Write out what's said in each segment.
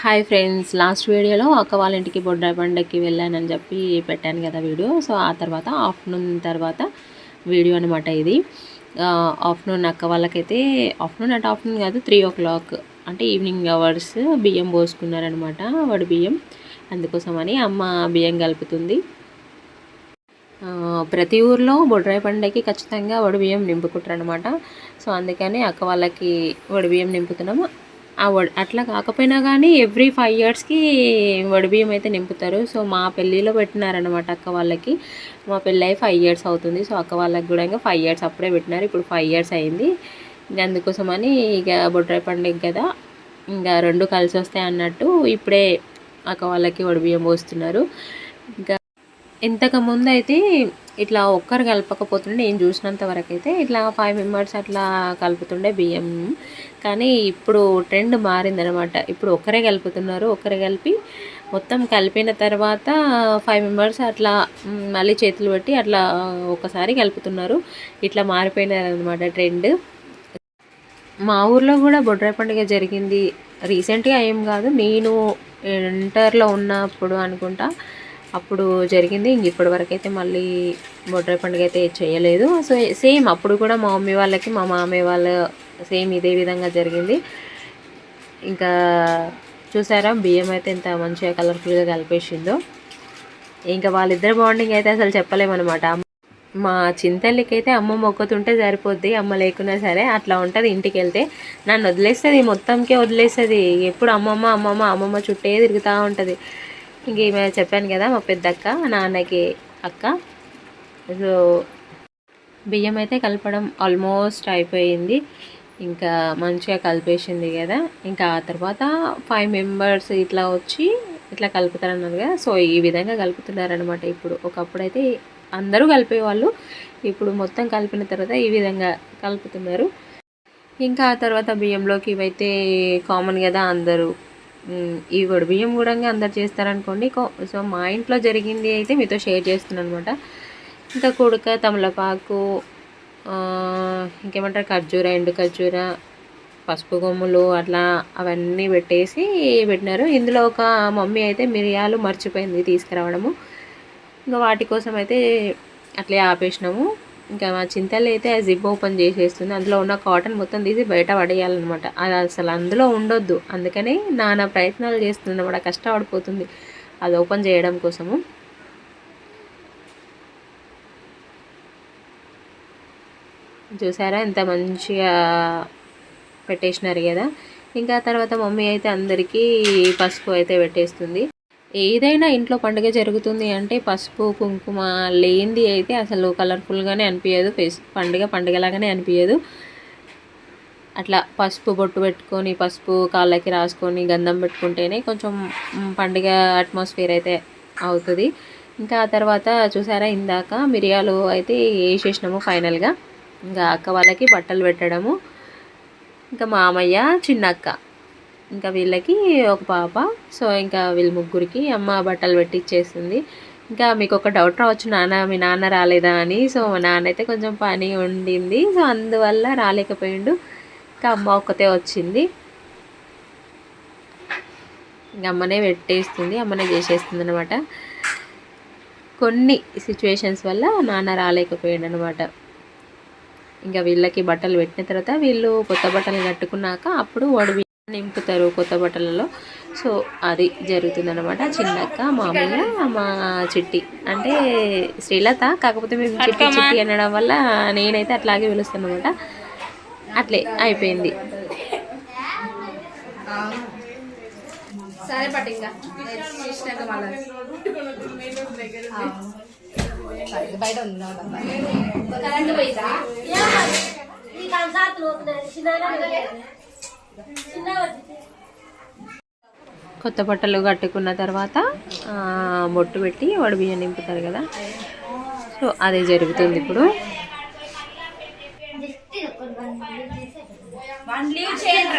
Hi friends last వీడియోలో అక్క వాళ్ళ ఇంటికి బొడ్డ పండగకి వెళ్ళానని చెప్పి పెట్టాను కదా వీడియో. సో ఆ తర్వాత ఆఫ్టర్నూన్ తర్వాత వీడియో అనమాట ఇది. ఆఫ్టర్నూన్ అక్క వాళ్ళకైతే ఆఫ్టర్నూన్ అంటే ఆఫ్టర్నూన్ కాదు త్రీ ఓ క్లాక్ అంటే ఈవినింగ్ అవర్స్ బియ్యం పోసుకున్నారనమాట వాడి బియ్యం. అందుకోసమని అమ్మ బియ్యం కలుపుతుంది. ప్రతి ఊర్లో బొడ్రాయి పండగకి ఖచ్చితంగా వడి బియ్యం నింపుకుంటారు అనమాట సో అందుకని అక్క వాళ్ళకి వడి బియ్యం నింపుతున్నాము. ఆ వడ్ అట్లా కాకపోయినా కానీ ఎవ్రీ ఫైవ్ ఇయర్స్కి వడి బియ్యం అయితే నింపుతారు. సో మా పెళ్ళిలో పెట్టినారనమాట అక్క వాళ్ళకి. మా పెళ్ళి ఫైవ్ ఇయర్స్ అవుతుంది. సో అక్క వాళ్ళకి కూడా ఇంకా ఫైవ్ ఇయర్స్ అప్పుడే పెట్టినారు. ఇప్పుడు ఫైవ్ ఇయర్స్ అయింది. అందుకోసమని ఇక బొడ్రాయి పండుగ కదా ఇంకా రెండు కలిసి వస్తాయి అన్నట్టు ఇప్పుడే అక్క వాళ్ళకి వడిబియ్యం పోస్తున్నారు. ఇంకా ఇంతకు ముందు అయితే ఇట్లా ఒక్కరు కలపకపోతుండే. నేను చూసినంత వరకు అయితే ఇట్లా ఫైవ్ మెంబర్స్ అట్లా కలుపుతుండే బియ్యం. కానీ ఇప్పుడు ట్రెండ్ మారిందనమాట ఇప్పుడు ఒక్కరే కలుపుతున్నారు ఒక్కరే కలిపి మొత్తం కలిపిన తర్వాత ఫైవ్ మెంబర్స్ అట్లా మళ్ళీ చేతులు పెట్టి అట్లా ఒకసారి కలుపుతున్నారు ఇట్లా మారిపోయినారనమాట ట్రెండ్. మా ఊర్లో కూడా బొడ్రాయి పండుగ జరిగింది. రీసెంట్గా ఏం కాదు నేను ఇంటర్లో ఉన్నప్పుడు అనుకుంటా అప్పుడు జరిగింది. ఇంక ఇప్పటి వరకు అయితే మళ్ళీ బొడ్రాయి పండుగ అయితే చేయలేదు. సో సేమ్ అప్పుడు కూడా మా మమ్మీ వాళ్ళకి మా మామయ్య వాళ్ళ సేమ్ ఇదే విధంగా జరిగింది. ఇంకా చూసారా బియ్యం అయితే ఎంత మంచిగా కలర్ఫుల్గా కలిపేసిందో. ఇంకా వాళ్ళిద్దరు బాండింగ్ అయితే అసలు చెప్పలేమన్నమాట. మా చింతల్లికి అయితే అమ్మ మొక్కుతుంటే సరిపోద్ది అమ్మ లేకున్నా సరే అట్లా ఉంటుంది ఇంటికి వెళ్తే నన్ను వదిలేస్తుంది మొత్తంకే వదిలేస్తుంది. ఎప్పుడు అమ్మమ్మ అమ్మమ్మ అమ్మమ్మ చుట్టే తిరుగుతూ ఉంటుంది. ఇంక ఈమె చెప్పాను కదా మా పెద్దక్క నాన్నకి అక్క. సో బియ్యం అయితే కలపడం ఆల్మోస్ట్ అయిపోయింది. ఇంకా మంచిగా కలిపేసింది కదా. ఇంకా ఆ తర్వాత ఫైవ్ మెంబర్స్ ఇట్లా వచ్చి ఇట్లా కలుపుతారన్నారు కదా. సో ఈ విధంగా కలుపుతున్నారనమాట ఇప్పుడు. ఒకప్పుడైతే అందరూ కలిపేవాళ్ళు. ఇప్పుడు మొత్తం కలిపిన తర్వాత ఈ విధంగా కలుపుతున్నారు. ఇంకా ఆ తర్వాత బియ్యంలోకి ఇవైతే కామన్ కదా అందరూ. ఈ వడి బియ్యం కూడా అందరు చేస్తారనుకోండి. సో మా ఇంట్లో జరిగింది అయితే మీతో షేర్ చేస్తున్నాను అనమాట ఇంకా కుడక తమలపాకు ఇంకేమంటారు ఖర్జూర ఎండు ఖర్జూర పసుపు గొమ్ములు అట్లా అవన్నీ పెట్టేసి పెట్టినారు. ఇందులో ఒక మమ్మీ అయితే మిరియాలు మర్చిపోయింది తీసుకురావడము. ఇంకా వాటి కోసం అయితే అట్లే ఆపేసినాము. ఇంకా మా చింతలు అయితే ఆ జిప్ ఓపెన్ చేసేస్తుంది. అందులో ఉన్న కాటన్ మొత్తం తీసి బయట పడేయాలన్నమాట. అది అసలు అందులో ఉండొద్దు. అందుకని నానా ప్రయత్నాలు చేస్తుంది అన్నమాట కష్టపడిపోతుంది. అది ఓపెన్ చేయడం కోసము. చూసారా? ఎంత మంచిగా పెట్టేసినారు కదా. ఇంకా తర్వాత మమ్మీ అయితే అందరికీ పసుపు అయితే పెట్టేస్తుంది. ఏదైనా ఇంట్లో పండుగ జరుగుతుంది అంటే పసుపు కుంకుమ లేనిది అయితే అసలు కలర్ఫుల్గానే అనిపించదు ఫేస్ పండుగ పండుగలాగానే అనిపించదు అట్లా పసుపు బొట్టు పెట్టుకొని పసుపు కాళ్ళకి రాసుకొని గంధం పెట్టుకుంటేనే కొంచెం పండుగ అట్మాస్ఫియర్ అయితే అవుతుంది. ఇంకా ఆ తర్వాత చూసారా? ఇందాక మిరియాలు అయితే వేసేసినాము ఫైనల్గా. ఇంకా అక్క వాళ్ళకి బట్టలు పెట్టడము. ఇంకా మామయ్య చిన్నక్క. ఇంకా వీళ్ళకి ఒక పాప. సో ఇంకా వీళ్ళ ముగ్గురికి అమ్మ బట్టలు పెట్టిచ్చేసింది. ఇంకా మీకు ఒక డౌట్ రావచ్చు నాన్న మీ నాన్న రాలేదా అని. సో మా నాన్న అయితే కొంచెం పని ఉండింది. సో అందువల్ల రాలేకపోయిండు. ఇంకా అమ్మ ఒక్కతే వచ్చింది. ఇంకా అమ్మనే పెట్టేస్తుంది అమ్మనే చేసేస్తుంది అనమాట కొన్ని సిచ్యువేషన్స్ వల్ల నాన్న రాలేకపోయాడు అనమాట ఇంకా వీళ్ళకి బట్టలు పెట్టిన తర్వాత వీళ్ళు కొత్త బట్టలు కట్టుకున్నాక అప్పుడు వడి నింపుతారు కొత్త బట్టలలో. సో అది జరుగుతుందన్నమాట. చిన్నక్క మామయ్య మా చిట్టి. అంటే శ్రీలత కాకపోతే మేము చిట్టి చిట్టి అనడం వల్ల నేనైతే అట్లాగే పిలుస్తాను అనమాట అట్లే అయిపోయింది. సరే బయట ఉంది కరెంట్ పోయిందా కొత్త బట్టలు కట్టుకున్న తర్వాత బొట్టు పెట్టి వడి బియ్యం నింపుతారు కదా. సో అదే జరుగుతుంది ఇప్పుడు. వన్ లీవ్ చేయండి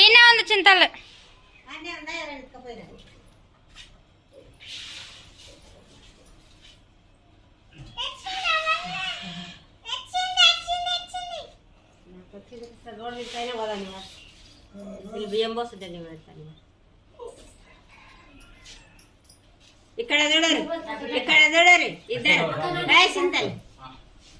ఈయన ఉంది చింతలు. బియ్యం పోస్తుంది ఇక్కడ చూడరు. ఇక్కడ చూడరు. ఇద్దరు.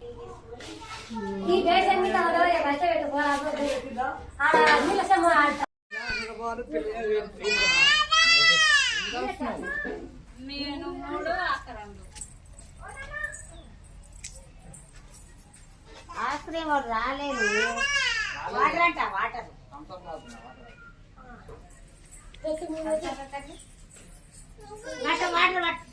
దిక్కు చూడు ఆశ్రయం వాడు రాలేదు. వాటర్ అంట వాటర్. వాటర్. వాటర్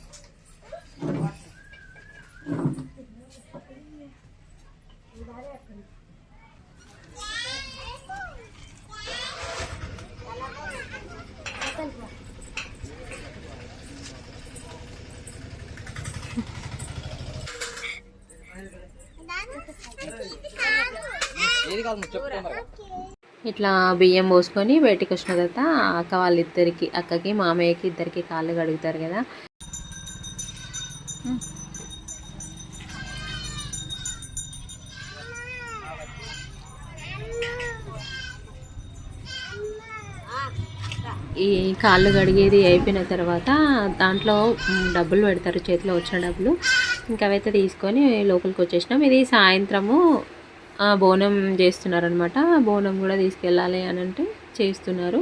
ఇట్లా బియ్యం పోసుకొని బయటికి వచ్చిన తర్వాత అక్క వాళ్ళిద్దరికి అక్కకి మామయ్యకి ఇద్దరికి కాళ్ళు కడుగుతారు కదా. ఈ కాళ్ళు కడిగేది అయిపోయిన తర్వాత దాంట్లో డబ్బులు పెడతారు చేతిలో వచ్చిన డబ్బులు. ఇంకా అవైతే తీసుకొని లోపలికి వచ్చేసినాం. ఇది సాయంత్రము బోనం చేస్తున్నారనమాట బోనం కూడా తీసుకెళ్ళాలి అని అంటే చేస్తున్నారు.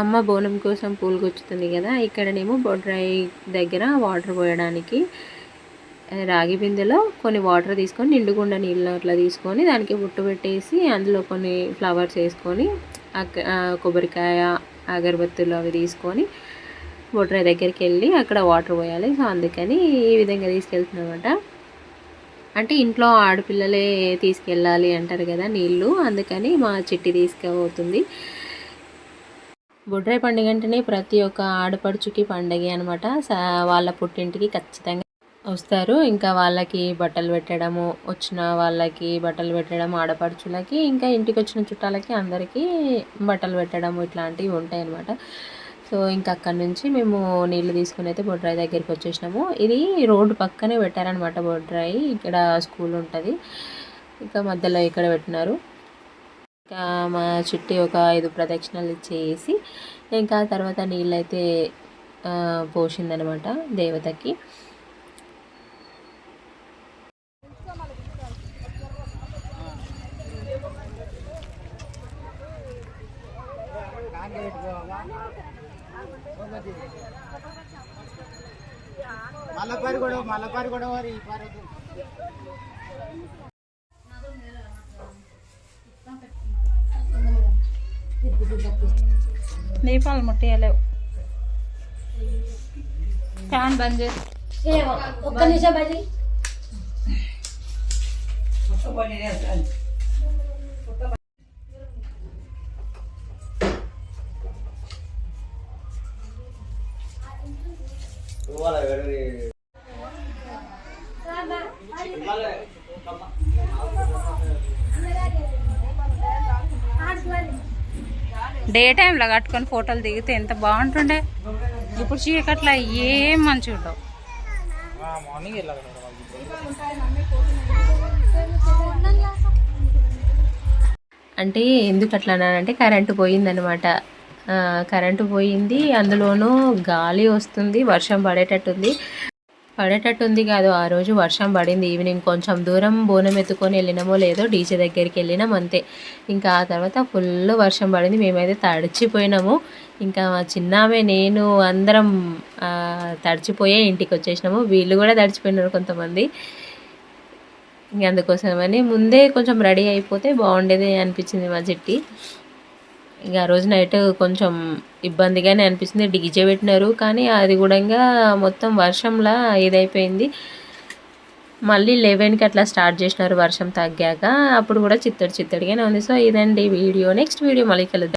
అమ్మ బోనం కోసం పూలు గుచ్చుతుంది కదా ఇక్కడనేమో బొడ్రాయి దగ్గర వాటర్ పోయడానికి రాగి బిందెలో కొన్ని వాటర్ తీసుకొని నిండుగుండ నీళ్ళు అట్లా తీసుకొని దానికి బుట్టు పెట్టేసి అందులో కొన్ని ఫ్లవర్స్ వేసుకొని అక్క కొబ్బరికాయ అగరబత్తులు అవి తీసుకొని బొడ్రాయి దగ్గరికి వెళ్ళి అక్కడ వాటర్ పోయాలి. సో అందుకని ఈ విధంగా తీసుకెళ్తున్నమాట అంటే ఇంట్లో ఆడపిల్లలే తీసుకెళ్ళాలి అంటారు కదా నీళ్ళు అందుకని మా చిట్టి తీసుకుపోతుంది. బొడ్రాయి పండుగ అంటేనే ప్రతి ఒక్క ఆడపడుచుకి పండగ అనమాట వాళ్ళ పుట్టింటికి ఖచ్చితంగా వస్తారు. ఇంకా వాళ్ళకి బట్టలు పెట్టడము వచ్చిన వాళ్ళకి బట్టలు పెట్టడం ఆడపడుచులకి ఇంకా ఇంటికి వచ్చిన చుట్టాలకి అందరికీ బట్టలు పెట్టడం ఇట్లాంటివి ఉంటాయి అనమాట సో ఇంకా అక్కడి నుంచి మేము నీళ్ళు తీసుకుని అయితే బొడ్రాయి దగ్గరికి వచ్చేసినాము. ఇది రోడ్డు పక్కనే పెట్టారనమాట బొడ్రాయి. ఇక్కడ స్కూల్ ఉంటుంది. ఇంకా మధ్యలో ఇక్కడ పెట్టినారు. ఇంకా మా చుట్టి ఒక ఐదు ప్రదక్షిణలు చేసి ఇంకా తర్వాత నీళ్ళైతే పోసిందనమాట దేవతకి. మల్లపారి కూడా మల్లపారి కూడా వారి ఈ పారి దీపాలు ముట్టియలేవు ఫ్యాన్ బంద్ చేసి ఒక్క నిమిషం బయటికి డే టైంలో కట్టుకొని ఫోటోలు దిగితే ఎంత బాగుంటుండే. ఇప్పుడు చీకట్ల ఏం మంచిగా ఉండవు. మార్నింగ్ అంటే ఎందుకు అట్లా అంటే కరెంటు పోయిందనమాట. కరెంటు పోయింది. అందులోనూ గాలి వస్తుంది వర్షం పడేటట్టుంది. పడేటట్టుంది కాదు ఆ రోజు వర్షం పడింది ఈవినింగ్. కొంచెం దూరం బోనం ఎత్తుకొని వెళ్ళినామో లేదో డీజే దగ్గరికి వెళ్ళినాం అంతే. ఇంకా ఆ తర్వాత ఫుల్ వర్షం పడింది. మేమైతే తడిచిపోయినాము. ఇంకా మా చిన్నామే నేను అందరం తడిచిపోయే ఇంటికి వచ్చేసినాము. వీళ్ళు కూడా తడిచిపోయినారు కొంతమంది. ఇంక అందుకోసమని ముందే కొంచెం రెడీ అయిపోతే బాగుండేది అనిపించింది మా చిట్టి ఇక ఆ రోజు నైట్ కొంచెం ఇబ్బందిగానే అనిపిస్తుంది. డీజే పెట్టినారు. కానీ అది కూడా ఇంకా మొత్తం వర్షంలా ఇదైపోయింది. మళ్ళీ లెవెన్కి అట్లా స్టార్ట్ చేసినారు వర్షం తగ్గాక. అప్పుడు కూడా చిత్తడి చిత్తడిగానే ఉంది. సో ఇదండి వీడియో. నెక్స్ట్ వీడియో మళ్ళీ కలుద్దాం.